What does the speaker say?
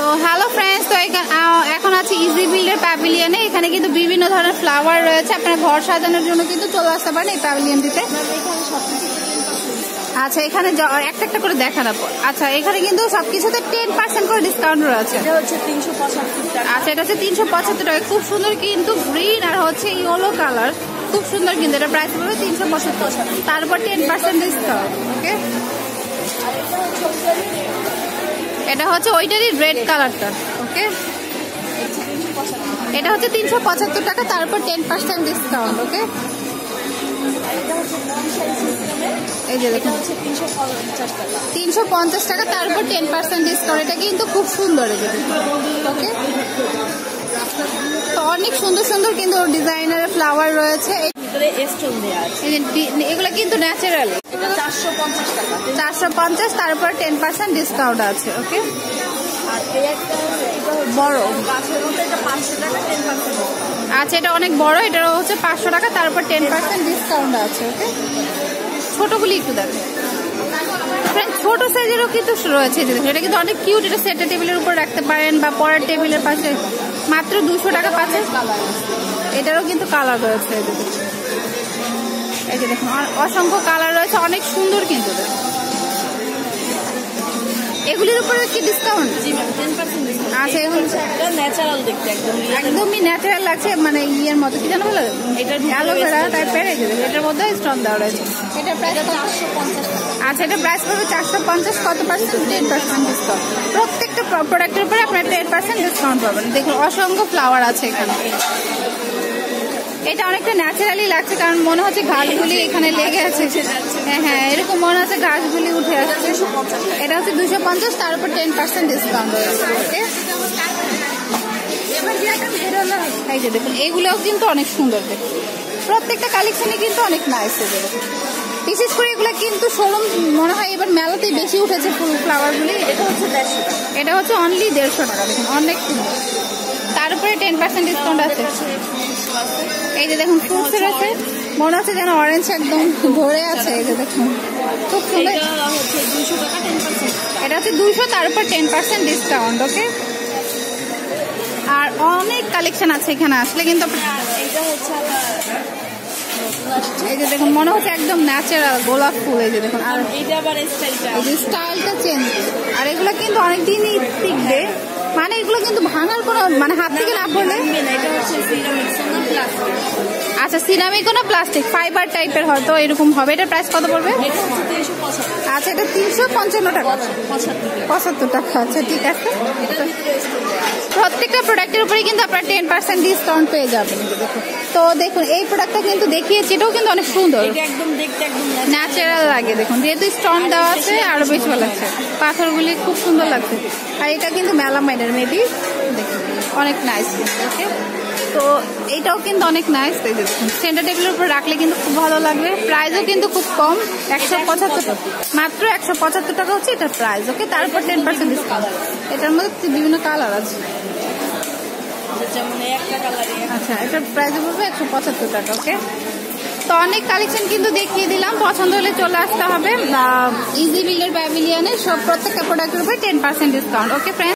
তো hello friends তো এখা- এখন আছে ইজি বিল্ডের প্যাভিলিয়নে এখানে কিন্তু বিভিন্ন ধরনের ফ্লাওয়ার রয়েছে। আপনার ঘর সাজানোর জন্য কিন্তু চলে আসতে পারেন এই প্যাভিলিয়নটিতে আচ্ছা এখানে একটা একটা করে দেখান আচ্ছা এখানে কিন্তু সবকিছুতে টেন পার্সেন্ট করে ডিসকাউন্ট রয়েছে। তিনশো আচ্ছা এটা হচ্ছে তিনশো পঁচাত্তর টাকা। খুব সুন্দর কিন্তু গ্রিন আর হচ্ছে ইয়েলো কালার খুব সুন্দর কিন্তু এটা প্রাইস পড়বে তিনশো পঁচাত্তর। তারপর টেন পার্সেন্ট ডিসকাউন্ট ওকে এটা হচ্ছে ওইটারই এটা রেড কালারটা ওকে এটা হচ্ছে তিনশো পঁচাত্তর টাকা, তারপর টেন পার্সেন্ট ডিসকাউন্ট ওকে এটা তিনশো পঞ্চাশ টাকা, তারপর টেন পার্সেন্ট ডিসকাউন্ট এটা কিন্তু খুব সুন্দর যে ওকে তো অনেক সুন্দর সুন্দর কিন্তু ডিজাইনার ফ্লাওয়ার রয়েছে। ভিতরে স্টোন দেওয়া আছে। এগুলো কিন্তু ন্যাচারাল চারশো পঞ্চাশ টাকা। চারশো পঞ্চাশ তারপর টেন পার্সেন্ট ডিসকাউন্ট আছে ওকে বড়। আচ্ছা এটা অনেক বড় এটা হচ্ছে পাঁচশো টাকা তারপর টেন পার্সেন্ট ডিসকাউন্ট আছে ওকে ছোটগুলি একটু দেখো। Friends, ছোট সাইজেরও কিন্তু রয়েছে এটা কিন্তু অনেক কিউট এটা সেটের টেবিলের উপর রাখতে পারেন বা পরের টেবিলের পাশে। মাত্র দুশো টাকা পাচ্ছে। এটারও কিন্তু কালার রয়েছে এই যে দেখুন। অসংখ্য কালার রয়েছে অনেক সুন্দর কিন্তু এগুলির উপরে কি ডিসকাউন্ট আচ্ছা, এগুলো- ন্যাচারাল দেখতে একদম একদমই ন্যাচারাল লাগছে মানে ইয়ের মতো কি জানো বলো? ভিতরে অ্যালোভেরা stone টাইপের এই এটার মধ্যে স্টোন দেওয়া রয়েছে। এটা প্রাইস চারশো পঞ্চাশ আচ্ছা এটা প্রাইস পড়বে চারশো পঞ্চাশ কত পার্সেন্ট টেন পার্সেন্ট ডিসকাউন্ট প্রত্যেকটা প্রোডাক্টের উপরে আপনার টেন পার্সেন্ট ডিসকাউন্ট পাবেন। দেখুন অসংখ্য ফ্লাওয়ার আছে এখানে। এটা অনেকটা ন্যাচারালি লাগছে, কারণ মনে হচ্ছে ঘাসগুলি এখানে লেগে আছে। হ্যাঁ হ্যাঁ এরকম মনে হচ্ছে ঘাসগুলি উঠে আসছে। এটা হচ্ছে দুশো পঞ্চাশ, তার উপর টেন পার্সেন্ট ডিসকাউন্ট রয়েছে দেখুন, এগুলোও কিন্তু অনেক সুন্দর দেখুন প্রত্যেকটা কালেকশনই কিন্তু অনেক নাইস বিশেষ করে এগুলো কিন্তু শোরুম, মনে হয় এবার মেলাতে বেশি উঠেছে ফুল ফ্লাওয়ারগুলি এটা হচ্ছে দেড়শো এটা হচ্ছে অনলি দেড়শো টাকা, দেখুন, অনেক সুন্দর। তার উপরে টেন পার্সেন্ট ডিসকাউন্ট আছে। এই যে দেখুন ফ্রুটস রয়েছে মনে হচ্ছে যেন অরেঞ্জ একদম ভরে আছে এই যে দেখুন। খুব সুন্দর। এটা হচ্ছে এটা দুইশো তার উপর টেন পার্সেন্ট ডিসকাউন্ট ওকে আর অনেক কালেকশন আছে এখানে আসলে কিন্তু হচ্ছে এই যে দেখুন মনে হচ্ছে একদম ন্যাচারাল গোলাপ ফুল এই যে দেখুন। আর আবার স্টাইলটা এই যে স্টাইলটা চেঞ্জ আর এগুলো কিন্তু অনেকদিনই টিকবে। মানে এগুলো কিন্তু ভাঙার কোনো মানে হাত থেকে না পড়লে এটা হচ্ছে আচ্ছা সিরামিক না প্লাস্টিক ফাইবার টাইপের হয়তো এরকম হবে। এটার প্রাইস কত পড়বে? আচ্ছা এটা তিনশো পঞ্চান্ন টাকা। পঁচাত্তর। টাকা আচ্ছা ঠিক আছে। প্রত্যেকটা প্রোডাক্টের উপরে কিন্তু আপনার টেন পার্সেন্ট ডিসকাউন্ট পেয়ে যাবেন। তো দেখুন এই প্রোডাক্টটা কিন্তু দেখিয়েছি এটাও কিন্তু অনেক সুন্দর। ন্যাচারাল লাগে দেখুন। যেহেতু স্টোন দেওয়া আছে আরও বেশি ভালো লাগছে। পাথরগুলি খুব সুন্দর লাগছে। আর এটা কিন্তু মেলা মেলামাইনের মেবি দেখুন অনেক নাইস ওকে? তো এইটাও কিন্তু অনেক নাইস এই সেন্টার টেবিলের উপর রাখলে কিন্তু খুব ভালো লাগবে। প্রাইসও কিন্তু খুব কম, একশো পঁচাত্তর মাত্র একশো পঁচাত্তর টাকা হচ্ছে এটার প্রাইস ওকে তারপর টেন পার্সেন্ট ডিসকাউন্ট এটার মধ্যে বিভিন্ন কালার আছে। আচ্ছা এটার প্রাইস পড়বে একশো পঁচাত্তর টাকা ওকে তো অনেক কালেকশন কিন্তু দেখিয়ে দিলাম, পছন্দ হলে চলে আসতে হবে। ইজি বিল্ডের প্যাভিলিয়নে সব প্রত্যেকটা প্রোডাক্টের উপরে ten percent discount okay friend